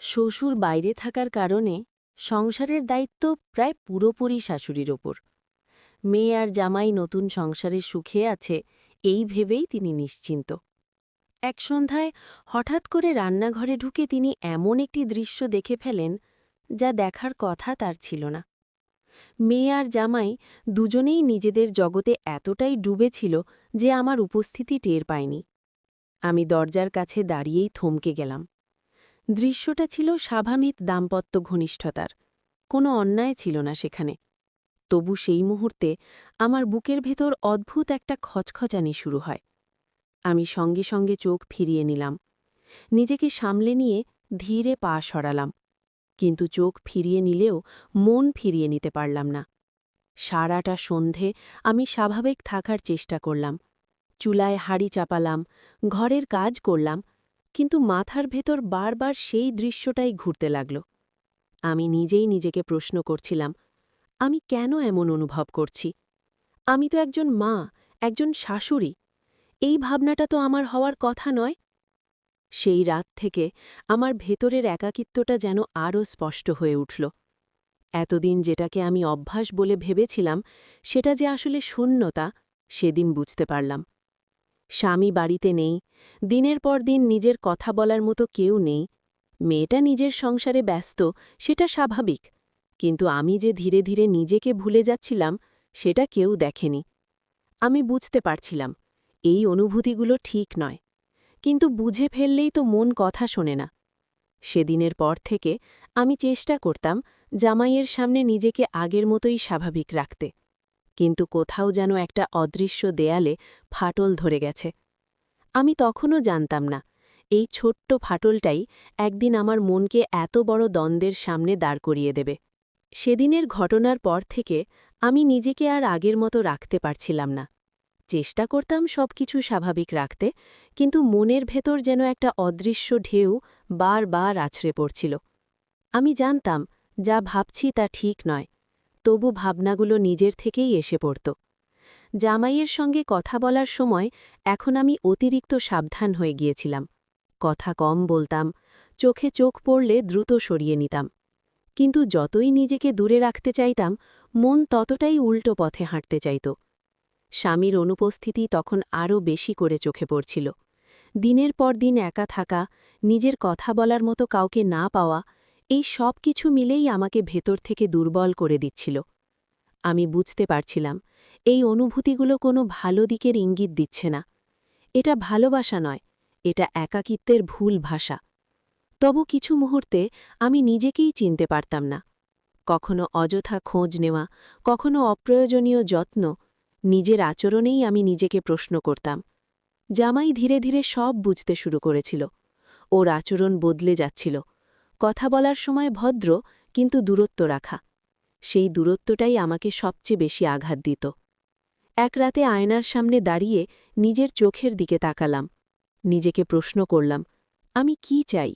শ্বশুর বাইরে থাকার কারণে সংসারের দায়িত্ব প্রায় পুরোপুরি শাশুড়ির ওপর। মেয়ে আর জামাই নতুন সংসারে সুখে আছে এই ভেবেই তিনি নিশ্চিন্ত। এক সন্ধ্যায় হঠাৎ করে রান্নাঘরে ঢুকে তিনি এমন একটি দৃশ্য দেখে ফেলেন যা দেখার কথা তার ছিল না। মেয়ে আর জামাই দুজনেই নিজেদের জগতে এতটাই ডুবেছিল যে আমার উপস্থিতি টের পায়নি। আমি দরজার কাছে দাঁড়িয়েই থমকে গেলাম। দৃশ্যটা ছিল স্বাভাবিক দাম্পত্য ঘনিষ্ঠতার। কোনো অন্যায় ছিল না সেখানে। তবু সেই মুহূর্তে আমার বুকের ভেতর অদ্ভুত একটা খচখচানি শুরু হয়। আমি সঙ্গে সঙ্গে চোখ ফিরিয়ে নিলাম। নিজেকে সামলে নিয়ে ধীরে পা সরালাম। কিন্তু চোখ ফিরিয়ে নিলেও মন ফিরিয়ে নিতে পারলাম না। সারাটা সন্ধে আমি স্বাভাবিক থাকার চেষ্টা করলাম। চুলায় হাড়ি চাপালাম, ঘরের কাজ করলাম কিন্তু মাথার ভেতর বারবার সেই দৃশ্যটাই ঘুরতে লাগল। আমি নিজেই নিজেকে প্রশ্ন করছিলাম, আমি কেন এমন অনুভব করছি? আমি তো একজন মা, একজন শাশুড়ি, এই ভাবনাটা তো আমার হওয়ার কথা নয়। সেই রাত থেকে আমার ভেতরের একাকিত্বটা যেন আরও স্পষ্ট হয়ে উঠল। এতদিন যেটাকে আমি অভ্যাস বলে ভেবেছিলাম, সেটা যে আসলে শূন্যতা, সেদিন বুঝতে পারলাম। স্বামী বাড়িতে নেই, দিনের পর দিন নিজের কথা বলার মতো কেউ নেই। মেয়েটা নিজের সংসারে ব্যস্ত, সেটা স্বাভাবিক। কিন্তু আমি যে ধীরে ধীরে নিজেকে ভুলে যাচ্ছিলাম, সেটা কেউ দেখেনি। আমি বুঝতে পারছিলাম, এই অনুভূতিগুলো ঠিক নয়। কিন্তু বুঝে ফেললেই তো মন কথা শোনে না। সেদিনের পর থেকে আমি চেষ্টা করতাম জামাইয়ের সামনে নিজেকে আগের মতোই স্বাভাবিক রাখতে। কিন্তু কোথাও যেন একটা অদৃশ্য দেয়ালে ফাটল ধরে গেছে। আমি তখনও জানতাম না, এই ছোট্ট ফাটলটাই একদিন আমার মনকে এত বড় দ্বন্দ্বের সামনে দাঁড় করিয়ে দেবে। সেদিনের ঘটনার পর থেকে আমি নিজেকে আর আগের মতো রাখতে পারছিলাম না। চেষ্টা করতাম সবকিছু স্বাভাবিক রাখতে, কিন্তু মনের ভেতর যেন একটা অদৃশ্য ঢেউ বারবার আছড়ে পড়ছিল। আমি জানতাম, যা ভাবছি তা ঠিক নয়। তবু ভাবনাগুলো নিজের থেকেই এসে পড়ত। জামাইয়ের সঙ্গে কথা বলার সময় এখন আমি অতিরিক্ত সাবধান হয়ে গিয়েছিলাম। কথা কম বলতাম, চোখে চোখ পড়লে দ্রুত সরিয়ে নিতাম। কিন্তু যতই নিজেকে দূরে রাখতে চাইতাম, মন ততটাই উল্টো পথে হাঁটতে চাইত। স্বামীর অনুপস্থিতি তখন আরও বেশি করে চোখে পড়ছিল। দিনের পর দিন একা থাকা, নিজের কথা বলার মতো কাউকে না পাওয়া এই সব কিছু মিলেই আমাকে ভেতর থেকে দুর্বল করে দিচ্ছিল। আমি বুঝতে পারছিলাম, এই অনুভূতিগুলো কোনো ভালো দিকের ইঙ্গিত দিচ্ছে না। এটা ভালোবাসা নয়, এটা একাকিত্বের ভুল ভাষা। তবু কিছু মুহূর্তে আমি নিজেকেই চিনতে পারতাম না। কখনো অযথা খোঁজ নেওয়া, কখনো অপ্রয়োজনীয় যত্ন, নিজের আচরণেই আমি নিজেকে প্রশ্ন করতাম। জামাই ধীরে ধীরে সব বুঝতে শুরু করেছিল। ওর আচরণ বদলে যাচ্ছিল। কথা বলার সময় ভদ্র, কিন্তু দূরত্ব রাখা। সেই দূরত্বটাই আমাকে সবচেয়ে বেশি আঘাত দিত। এক রাতে আয়নার সামনে দাঁড়িয়ে নিজের চোখের দিকে তাকালাম। নিজেকে প্রশ্ন করলাম, আমি কি চাই?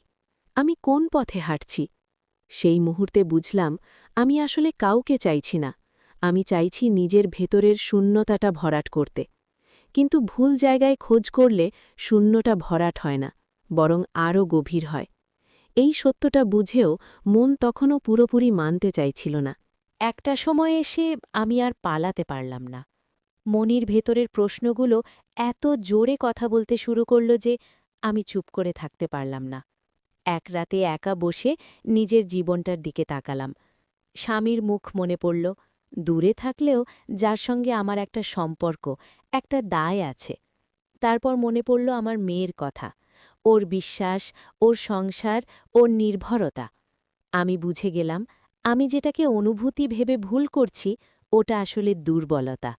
আমি কোন পথে হাঁটছি? সেই মুহূর্তে বুঝলাম, আমি আসলে কাউকে চাইছি না। আমি চাইছি নিজের ভেতরের শূন্যতাটা ভরাট করতে। কিন্তু ভুল জায়গায় খোঁজ করলে শূন্যটা ভরাট হয় না, বরং আরও গভীর হয়। এই সত্যটা বুঝেও মন তখনও পুরোপুরি মানতে চাইছিল না। একটা সময় এসে আমি আর পালাতে পারলাম না। মনির ভেতরের প্রশ্নগুলো এত জোরে কথা বলতে শুরু করল যে আমি চুপ করে থাকতে পারলাম না। এক রাতে একা বসে নিজের জীবনটার দিকে তাকালাম। স্বামীর মুখ মনে পড়ল, দূরে থাকলেও যার সঙ্গে আমার একটা সম্পর্ক, একটা দায় আছে। তারপর মনে পড়ল আমার মেয়ের কথা। ওর বিশ্বাস, ওর সংসার, ওর নির্ভরতা। আমি বুঝে গেলাম, আমি যেটাকে অনুভূতি ভেবে ভুল করছি, ওটা আসলে দুর্বলতা,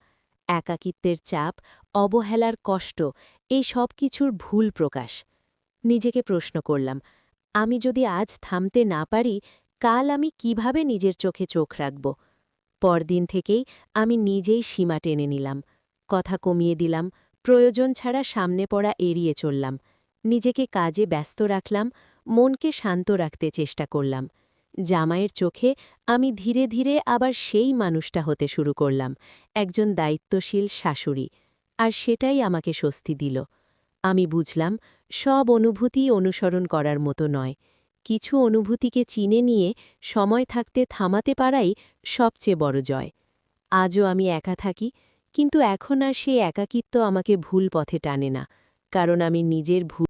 একাকিত্বের চাপ, অবহেলার কষ্ট, এই সব কিছুর ভুল প্রকাশ। নিজেকে প্রশ্ন করলাম, আমি যদি আজ থামতে না পারি, কাল আমি কীভাবে নিজের চোখে চোখ রাখব? পরদিন থেকেই আমি নিজেই সীমা টেনে নিলাম, কথা কমিয়ে দিলাম, প্রয়োজন ছাড়া সামনে পড়া এড়িয়ে চললাম। নিজেকে কাজে ব্যস্ত রাখলাম, মনকে শান্ত রাখতে চেষ্টা করলাম। জামাইয়ের চোখে আমি ধীরে ধীরে আবার সেই মানুষটা হতে শুরু করলাম, একজন দায়িত্বশীল শাশুড়ি, আর সেটাই আমাকে স্বস্তি দিল। আমি বুঝলাম, সব অনুভূতি অনুসরণ করার মতো নয়। কিছু অনুভূতিকে চিনে নিয়ে সময় থাকতে থামাতে পারাই সবচেয়ে বড় জয়। আজও আমি একা থাকি, কিন্তু এখন আর সেই একাকিত্ব আমাকে ভুল পথে টানে না, কারণ আমি নিজের ভুল